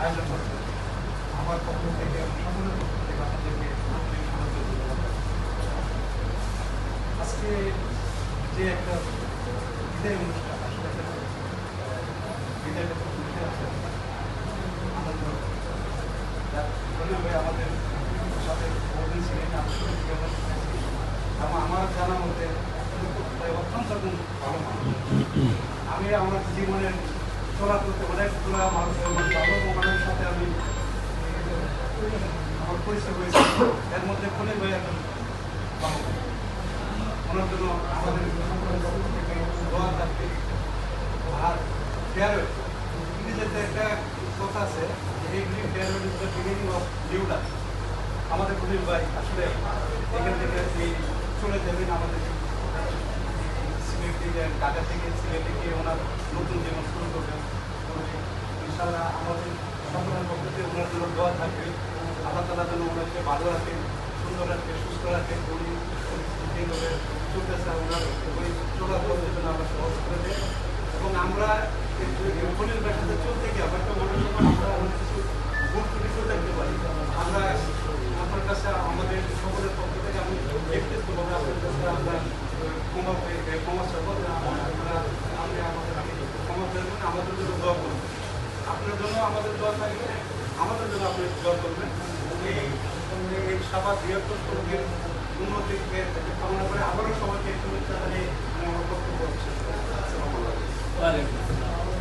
আয়োজন করবে আমার পক্ষ থেকে সকলের পক্ষ থেকে আজকে যে একটা বিদায় অনুষ্ঠান, আসলে একটা বিদায় অনুষ্ঠান আছে। আনন্দ আমাদের সাথে বলবেন ছিলেন আমার জানা মতে, অত্যন্ত ভালো মানুষ। আমি আমার জীবনের চলাচলতে অনেকগুলো মানুষের মানে ভালো মানুষের সাথে আমি আমার পরিচয় হয়েছে। এর মধ্যে খুলে ভাই একজন ওনার জন্য আমাদের থেকে দোয়া থাকবে। আর ফেয়ারওয়েল ইংরেজিতে একটা কথা আছে every farewell is the beginning of new life আমাদের প্রদীপ ভাই আসলে এখান থেকে এই চলে যাবেন আমাদের সিলেট থেকে ঢাকা থেকে সিলেটে গিয়ে ওনার নতুন জীবন শুরু করবেন ইনশাল্লাহ আমাদের সকলের পক্ষ ওনার জন্য দোয়া থাকবে। আল্লাহ তালা যেন ওনাকে ভালো রাখেন সুন্দর রাখে, সুস্থ রাখে। উনি যেভাবে চলতেছে ওনার ওই চলাচলের জন্য আমরা সহজ করে। দেয় এবং আমরা খনির ব্যবসাতে চলতে গিয়ে আমার একটা মনে হয় আমরা অনেক কিছু ভুল ত্রুটি করে দেখতে পারি আমরা আপনার কাছে আমাদের সকলের পক্ষ থেকে আমি ব্যক্তিগতভাবে আপনার কাছে আমরা ক্ষমা পেয়ে- ক্ষমা চাবো যে আমরা আমরা আমাদের আমি ক্ষমা চাইবেন আমাদের জন্য দোয়া করবেন আপনার জন্য আমাদের দোয়া থাকবে, আমাদের জন্য আপনি দোয়া করবেন। এই এই সভা বৃহত্তর সড়কের উন্নতি কামনা করে আবারও সবাইকে শুভেচ্ছা জানিয়ে